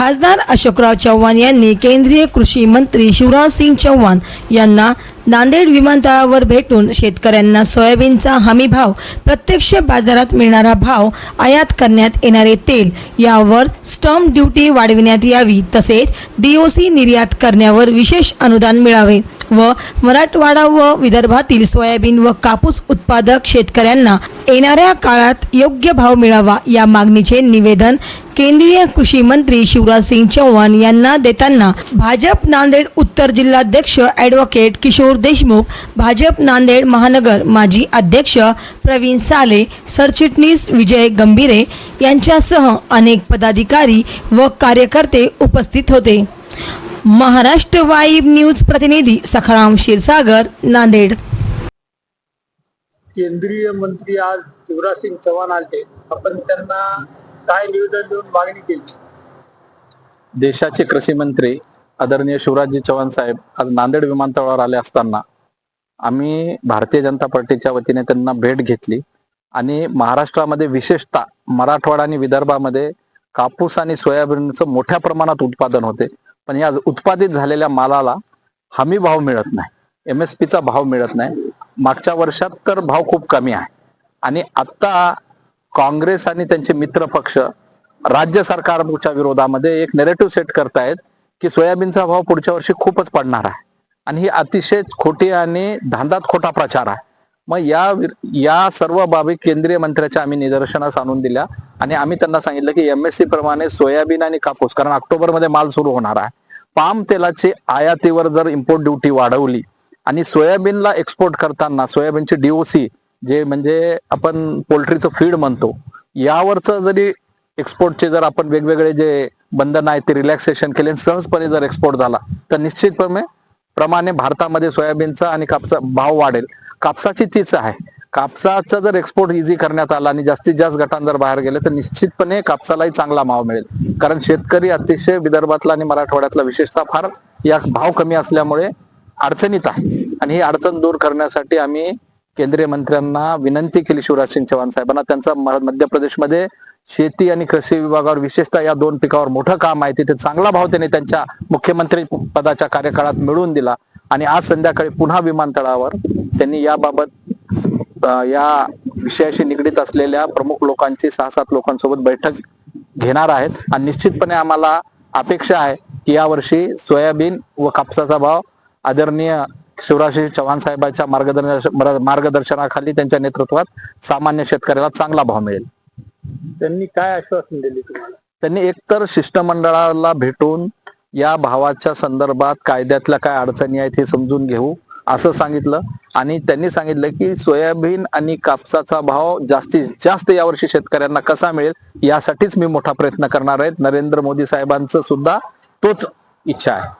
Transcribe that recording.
खासदार अशोकराव चव्हाण यांनी केंद्रीय कृषी मंत्री शिवराज सिंग यांना नांदेड विमानतळावर भेटून शेतकऱ्यांना सोयाबीनचा हमी भाव प्रत्यक्ष बाजारात मिळणारा भाव आयात करण्यात येणारे तेल यावर स्टम्प ड्युटी वाढविण्यात यावी तसेच डीओसी निर्यात करण्यावर विशेष अनुदान मिळावे. व मराठवाडा व विदर्भातील सोयाबीन व कापूस उत्पादक शेतकऱ्यांना येणाऱ्या काळात योग्य भाव मिळावा या मागणीचे निवेदन केंद्रीय कृषी मंत्री शिवराज सिंग चौहान यांना देताना भाजप नांदेड उत्तर जिल्हाध्यक्ष ॲडव्होकेट किशोर देशमुख भाजप नांदेड महानगर माजी अध्यक्ष प्रवीण साले सरचिटणीस विजय गंभीरे यांच्यासह अनेक पदाधिकारी व कार्यकर्ते उपस्थित होते. महाराष्ट्र वाईब न्यूज प्रतिनिधी सखाराम क्षीरसागर नांदेड. केंद्रीय मंत्री आज शिवराज सिंग चव्हाण आले. आपण त्यांना काय निवेदन देऊन मागणी केली? देशाचे कृषी मंत्री आदरणीय शिवराजजी चव्हाण साहेब आज नांदेड विमानतळावर आले असताना आम्ही भारतीय जनता पार्टीच्या वतीने त्यांना भेट घेतली. आणि महाराष्ट्रामध्ये विशेषतः मराठवाडा आणि विदर्भामध्ये कापूस आणि सोयाबीनचं मोठ्या प्रमाणात उत्पादन होते. पण या उत्पादित झालेल्या मालाला हमी भाव मिळत नाही. एम एस पीचा भाव मिळत नाही. मागच्या वर्षात तर भाव खूप कमी आहे. आणि आता काँग्रेस आणि त्यांचे मित्र पक्ष राज्य सरकारच्या विरोधामध्ये एक नेरेटिव्ह सेट करतायत की सोयाबीनचा भाव पुढच्या वर्षी खूपच पडणार आहे. आणि ही अतिशय खोटी आणि धांदात खोटा प्रचार आहे. मग या या सर्व बाबी केंद्रीय मंत्र्याच्या आम्ही निदर्शनास आणून दिल्या. आणि आम्ही त्यांना सांगितलं की एमएससी प्रमाणे सोयाबीन आणि कापूस कारण ऑक्टोबरमध्ये माल सुरू होणार आहे. पाम तेलाची आयातीवर जर इम्पोर्ट ड्युटी वाढवली आणि सोयाबीनला एक्सपोर्ट करताना सोयाबीनची डीओसी जे म्हणजे आपण पोल्ट्रीचं फीड म्हणतो यावरच जरी एक्सपोर्टचे जर आपण वेगवेगळे जे बंधन आहेत ते रिलॅक्सेशन केले सहजपणे जर एक्सपोर्ट झाला तर निश्चितपणे प्रमाणे भारतामध्ये सोयाबीनचा आणि कापसा भाव वाढेल. कापसाची तीच आहे. कापसाचा जर एक्सपोर्ट इझी करण्यात आला आणि जास्तीत जास्त गटान जर बाहेर गेले तर निश्चितपणे कापसालाही चांगला भाव मिळेल. कारण शेतकरी अतिशय विदर्भातला आणि मराठवाड्यातला विशेषतः फार या भाव कमी असल्यामुळे अडचणीत आहे. आणि ही अडचण दूर करण्यासाठी आम्ही केंद्रीय मंत्र्यांना विनंती केली शिवराज सिंग चव्हाण साहेबांना. त्यांचा मध्य प्रदेशमध्ये शेती आणि कृषी विभागावर विशेषतः या दोन पिकावर मोठं काम आहे. तिथे चांगला भाव त्यांनी त्यांच्या मुख्यमंत्री पदाच्या कार्यकाळात मिळवून दिला. आणि आज संध्याकाळी पुन्हा विमानतळावर त्यांनी याबाबत या विषयाशी निगडीत असलेल्या प्रमुख लोकांची सहा सात लोकांसोबत बैठक घेणार आहेत. आणि निश्चितपणे आम्हाला अपेक्षा आहे की यावर्षी सोयाबीन व कापसाचा भाव आदरणीय शिवराज चव्हाण साहेबांच्या मार्गदर्शन मार्गदर्शनाखाली त्यांच्या नेतृत्वात सामान्य शेतकऱ्याला चांगला भाव मिळेल. त्यांनी काय आश्वासन दिले तुम्हाला? त्यांनी एकतर शिष्टमंडळाला भेटून या भावाच्या संदर्भात कायद्यातल्या काय अडचणी आहेत हे समजून घेऊ असं सांगितलं. आणि त्यांनी सांगितलं की सोयाबीन आणि कापसाचा भाव जास्तीत जास्त यावर्षी शेतकऱ्यांना कसा मिळेल यासाठीच मी मोठा प्रयत्न करणार आहेत नरेंद्र मोदी साहेबांचं सुद्धा तोच इच्छा आहे.